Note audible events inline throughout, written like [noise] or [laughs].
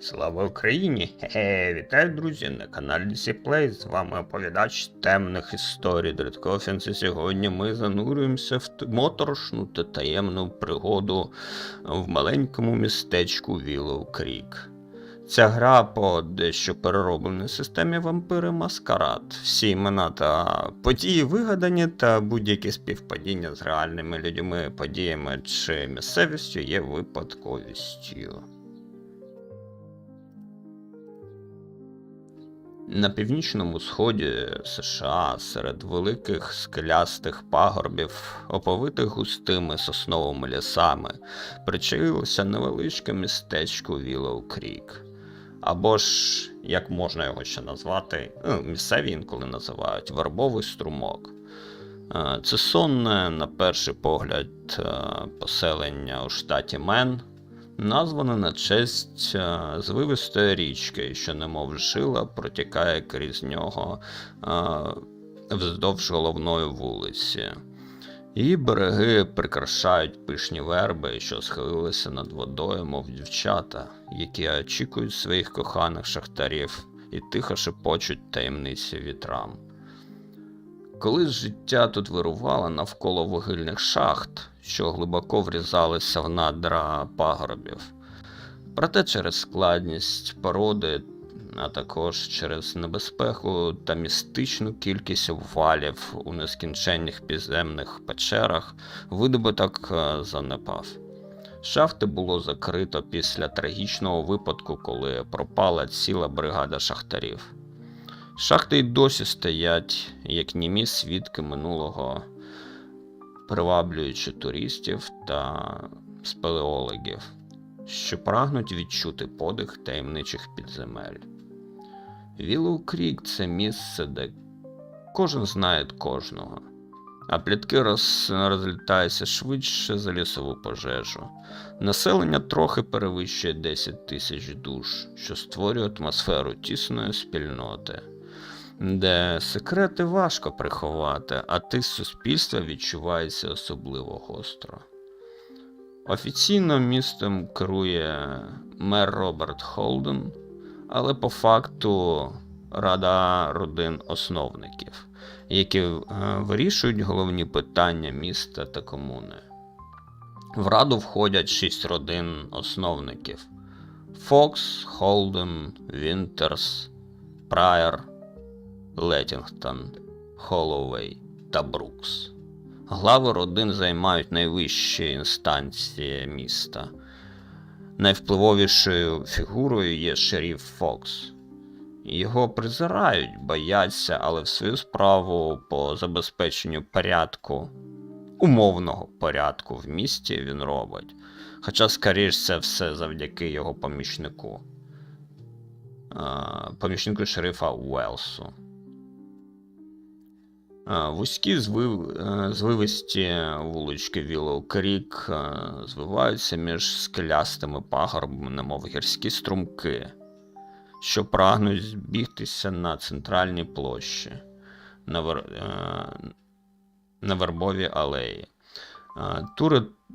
Слава Україні! Хе-хе, вітаю, друзі, на каналі Play. З вами оповідач темних історій Дредкофінс. І сьогодні ми занурюємося в моторошну та таємну пригоду в маленькому містечку Вілоу Крік. Ця гра по дещо переробленій системі вампири Маскарад. Всі імена та події вигадані, та будь-які співпадіння з реальними людьми, подіями чи місцевістю є випадковістю. На північному сході США серед великих скелястих пагорбів, оповитих густими сосновими лісами, причаїлося невеличке містечко Вілоу Крік. Або ж, як можна його ще назвати, ну, місцеві інколи називають вербовий струмок. Е, Це сонне, на перший погляд, е, поселення у штаті Мен, назване на честь е, звивистої річки, що немов жила протікає крізь нього е, вздовж головної вулиці. Її береги прикрашають пишні верби, що схилилися над водою, мов дівчата, які очікують своїх коханих шахтарів і тихо шепочуть таємниці вітрам. Колись життя тут вирувало навколо вугільних шахт, що глибоко врізалися в надра пагорбів. Проте через складність породи, а також через небезпеку та містичну кількість обвалів у нескінченних підземних печерах, видобуток е, занепав. Шахти було закрито після трагічного випадку, коли пропала ціла бригада шахтарів. Шахти й досі стоять, як німі свідки минулого, приваблюючи туристів та спелеологів, що прагнуть відчути подих таємничих підземель. Вілоу Крік це місце, де кожен знає кожного, а плітки роз... розлітаються швидше за лісову пожежу. Населення трохи перевищує 10 тисяч душ, що створює атмосферу тісної спільноти, де секрети важко приховати, а тиск суспільства відчувається особливо гостро. Офіційно містом керує мер Роберт Холден, але по факту рада родин основників, які е, вирішують головні питання міста та комуни. В раду входять шість родин основників: Фокс, Холден, Вінтерс, Прайер, Леттінгтон, Холлоуей та Брукс. Глави родин займають найвищі інстанції міста. Найвпливовішою фігурою є шеріф Фокс. Його призирають, бояться, але в свою справу по забезпеченню порядку, умовного порядку в місті він робить. Хоча, скоріш, це все завдяки його помічнику, помічнику шерифа Уелсу. Вузькі е, звивисті вулички Вілоу Крік е, звиваються між скелястими пагорбами, немов гірські струмки, що прагнуть збігтися на центральній площі на, вер... е, на вербовій алеї. Е,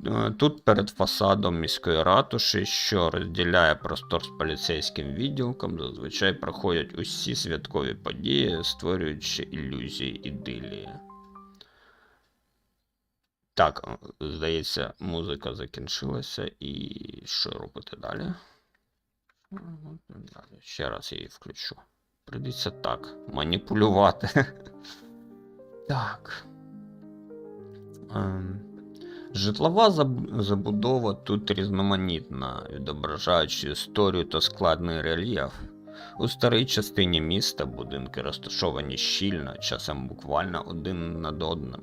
е, Тут перед фасадом міської ратуші, що розділяє простор з поліцейським відділком, зазвичай проходять усі святкові події, створюючи ілюзії ідилії. Так, здається, музика закінчилася, і що робити далі? Ще раз її включу. Прийдеться так, маніпулювати. [laughs] Так. Ем, Житлова забудова тут різноманітна, відображаючи історію та складний рельєф. У старій частині міста будинки розташовані щільно, часом буквально один над одним,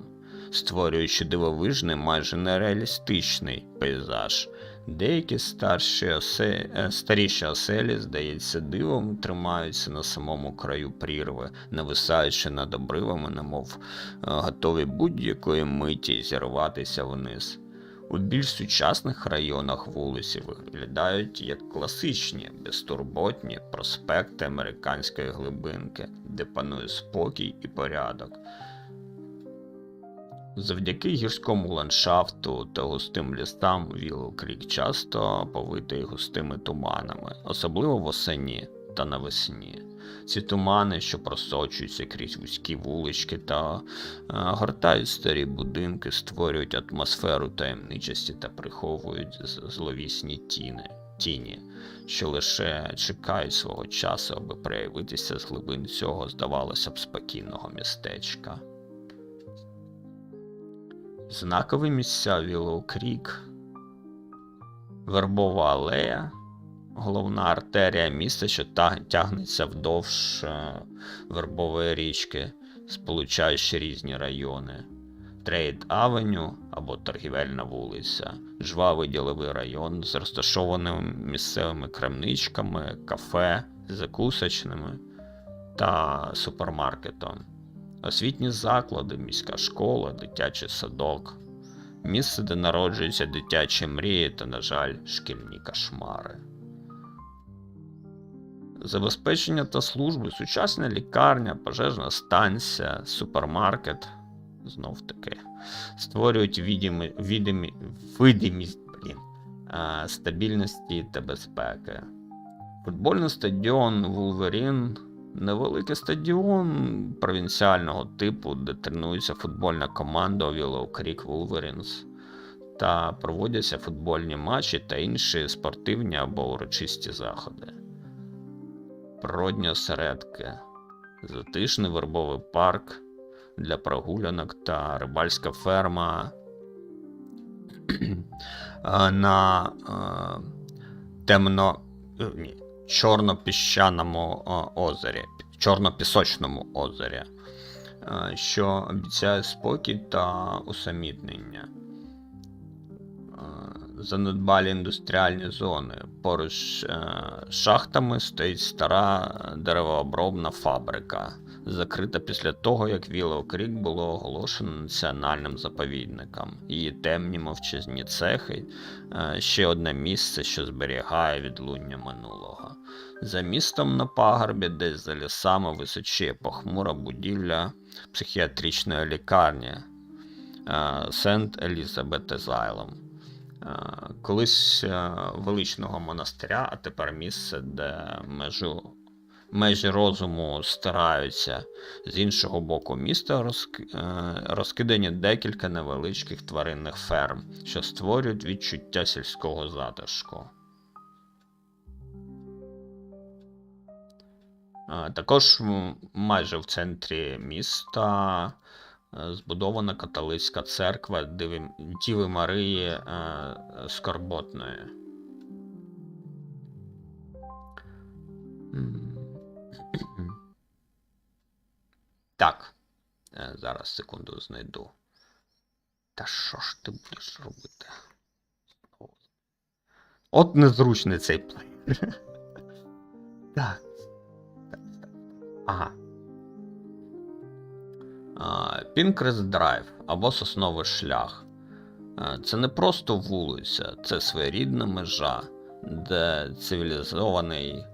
створюючи дивовижний, майже нереалістичний пейзаж. Деякі старші осе... е, старіші оселі, здається, дивом тримаються на самому краю прірви, нависаючи над обривами, немов е, готові будь-якої миті зірватися вниз. У більш сучасних районах вулиці виглядають як класичні, безтурботні проспекти американської глибинки, де панує спокій і порядок. Завдяки гірському ландшафту та густим лісам Віллоу Крік часто повитий густими туманами, особливо восені та навесні. Ці тумани, що просочуються крізь вузькі вулички та е, гортають старі будинки, створюють атмосферу таємничості та приховують зловісні тіни, тіні, що лише чекають свого часу, аби проявитися з глибин цього, здавалося б, спокійного містечка. Знакові місця Віллоу Крік, Вербова алея, головна артерія міста, що тягнеться вдовж е, Вербової річки, сполучаючи різні райони. Трейд Авеню або торгівельна вулиця, жвавий діловий район з розташованими місцевими крамничками, кафе, закусочними та супермаркетом. Освітні заклади, міська школа, дитячий садок, місце, де народжуються дитячі мрії та, на жаль, шкільні кошмари. Забезпечення та служби, сучасна лікарня, пожежна станція, супермаркет знов таки створюють відімі, відімі, видимість блін, стабільності та безпеки. Футбольний стадіон Вулверін невеликий стадіон провінціального типу, де тренується футбольна команда Willow Creek Wolverines та проводяться футбольні матчі та інші спортивні або урочисті заходи. Природні осередки, затишний вербовий парк для прогулянок та рибальська ферма [clears throat] на темно е, чорно-піщаному а, озері, чорно-пісочному озері, що обіцяє спокій та усамітнення. Занедбалі індустріальні зони. Поруч е, шахтами стоїть стара деревообробна фабрика, закрита після того, як Віллоу Крік було оголошено національним заповідником. Її темні мовчазні цехи е, ще одне місце, що зберігає відлуння минулого. За містом на пагорбі, десь за лісами, височіє похмура будівля психіатричної лікарні Сент Елізабет Езайлом. Е, Колись е, величного монастиря, а тепер місце, де межу, межі розуму стираються. З іншого боку міста розк- е, розкидані декілька невеличких тваринних ферм, що створюють відчуття сільського затишку. Е, Також майже в центрі міста е, збудована католицька церква Діви Марії Скорботної. Так, е, зараз секунду знайду. Та що ж ти будеш робити? От незручний цей плеєр. [laughs] Так. Ага. Пінкрест Драйв або Сосновий шлях. Це не просто вулиця, це своєрідна межа, де цивілізований, е,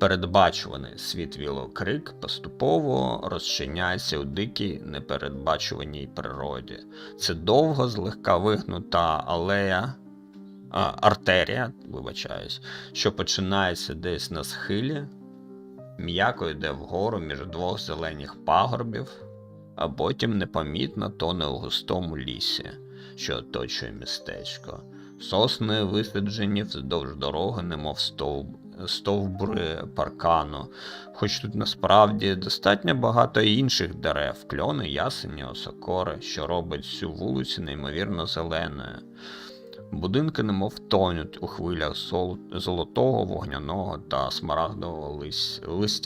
передбачуваний світ Вілокрик поступово розчиняється у дикій непередбачуваній природі. Це довго злегка вигнута алея, артерія, вибачаюсь, що починається десь на схилі, м'яко йде вгору між двох зелених пагорбів, а потім непомітно тоне у густому лісі, що оточує містечко. Сосни висаджені вздовж дороги, немов стовб, стовбури паркану, хоч тут насправді достатньо багато інших дерев, кльони, ясені, осокори, що робить цю вулицю неймовірно зеленою. Будинки немов тонуть у хвилях золотого, вогняного та смарагдового лис- листя